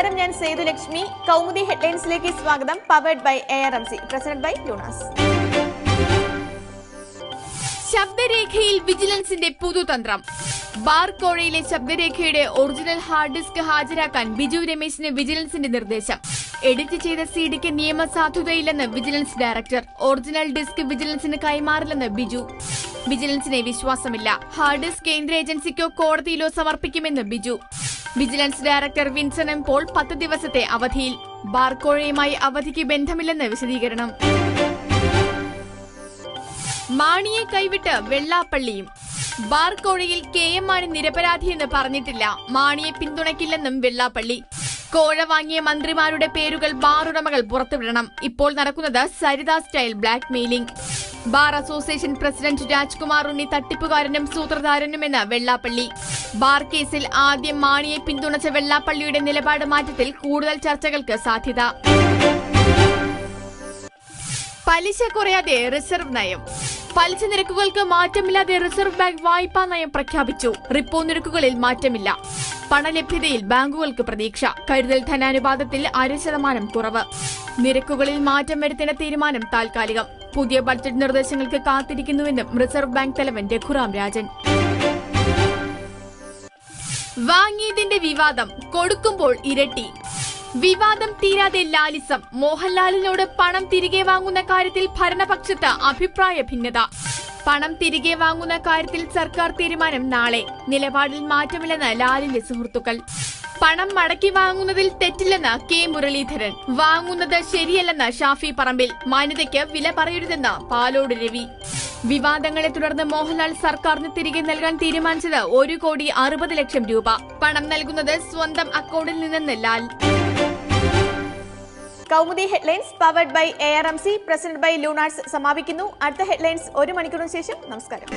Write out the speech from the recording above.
നമസ്കാരം. ഞാൻ സേതുലക്ഷ്മി കൗമുദി ഹെഡ്ലൈൻസിലേക്ക് സ്വാഗതം. Powered by A R M C. Presented by Lunas ശബ്ദരേഖയിൽ വിജിലൻസിന്റെ പുതുതന്ത്രം. ബാർകോഴയിലെ ശബ്ദരേഖയുടെ ഒറിജിനൽ ഹാർഡ് ഡിസ്ക് ഹാജരാക്കാൻ ബിജു രമേശിന് വിജിലൻസിന്റെ നിർദ്ദേശം. എഡിറ്റ് ചെയ്ത സിഡിക്ക് നിയമസാധുതയില്ലെന്ന് വിജിലൻസ് ഡയറക്ടർ. ഒറിജിനൽ ഡിസ്ക് വിജിലൻസിന് കൈമാറില്ലെന്ന് ബിജു. വിജിലൻസിനെ വിശ്വാസമില്ല. ഹാർഡ് ഡിസ്ക് കേന്ദ്ര ഏജൻസിക്കോ കോടതിയിലോ സമർപ്പിക്കുമെന്ന് Biju. Vigilance director Vinson M Paul പത്ത് ദിവസത്തെ അവധിയിൽ ബാർക്കോഴയുമായി അവധിക്ക് ബന്ധമില്ലെന്ന് വിശദീകരണം. മാണിയെ കൈവിട്ട് വെള്ളാപ്പള്ളിയും ബാർക്കോഴയിൽ കെ എം മാണി നിരപരാധിയെന്ന് പറഞ്ഞിട്ടില്ല. മാണിയെ പിന്തുണയ്ക്കില്ലെന്നും വെള്ളാപ്പള്ളി. കോഴ വാങ്ങിയ മന്ത്രിമാരുടെ പേരുകൾ ബാറുടമകൾ പുറത്തുവിടണം. ഇപ്പോൾ നടക്കുന്നത് Saritha style blackmailing. Bar association president Rajkumar Unni തട്ടിപ്പുകാരനും സൂത്രധാരനുമെന്ന് വെള്ളാപ്പള്ളി. ബാർ കേസിൽ ആദ്യം മാണിയെ പിന്തുണച്ച വെള്ളാപ്പള്ളിയുടെ നിലപാട് മാറ്റത്തിൽ കൂടുതൽ ചർച്ചകൾക്ക് സാധ്യത. പലിശ കുറയാതെ റിസർവ് നയം. പലിശ നിരക്കുകൾക്ക് മാറ്റമില്ലാതെ റിസർവ് ബാങ്ക് വായ്പാ നയം പ്രഖ്യാപിച്ചു. റിപ്പോ നിരക്കുകളിൽ മാറ്റമില്ല. പണലഭ്യതയിൽ ബാങ്കുകൾക്ക് പ്രതീക്ഷ. കരുതൽ ധനാനുപാതത്തിൽ അര ശതമാനം കുറവ്. നിരക്കുകളിൽ മാറ്റം വരുത്തേണ്ട തീരുമാനം താൽക്കാലികം. പുതിയ ബഡ്ജറ്റ് നിർദ്ദേശങ്ങൾക്ക് കാത്തിരിക്കുന്നുവെന്നും റിസർവ് ബാങ്ക് തലവൻ രഘുറാം രാജൻ. വാങ്ങിയതിന്റെ വിവാദം കൊടുക്കുമ്പോൾ ഇരട്ടി. വിവാദം തീരാതെ ലാലിസം. മോഹൻലാലിനോട് പണം തിരികെ വാങ്ങുന്ന കാര്യത്തിൽ ഭരണപക്ഷത്ത് അഭിപ്രായ ഭിന്നത. പണം തിരികെ വാങ്ങുന്ന കാര്യത്തിൽ സർക്കാർ തീരുമാനം നാളെ. നിലപാടിൽ മാറ്റമില്ലെന്ന് ലാലിന്റെ സുഹൃത്തുക്കൾ. പണം മടക്കി വാങ്ങുന്നതിൽ തെറ്റില്ലെന്ന് കെ മുരളീധരൻ. വാങ്ങുന്നത് ശരിയല്ലെന്ന് ഷാഫി പറമ്പിൽ. മാന്യതയ്ക്ക് വില പറയരുതെന്ന് പാലോട് രവി. വിവാദങ്ങളെ തുടർന്ന് മോഹൻലാൽ സർക്കാരിന് തിരികെ നൽകാൻ തീരുമാനിച്ചത് ഒരു കോടി അറുപത് ലക്ഷം രൂപ. പണം നൽകുന്നത് സ്വന്തം അക്കൗണ്ടിൽ നിന്നെന്ന് Lal. Kaumudi headlines powered by A R M C president by Lunars സമാപിക്കുന്നു. അടുത്ത ഹെഡ്ലൈൻസ് ഒരു മണിക്കൂറിന് ശേഷം നമസ്കാരം.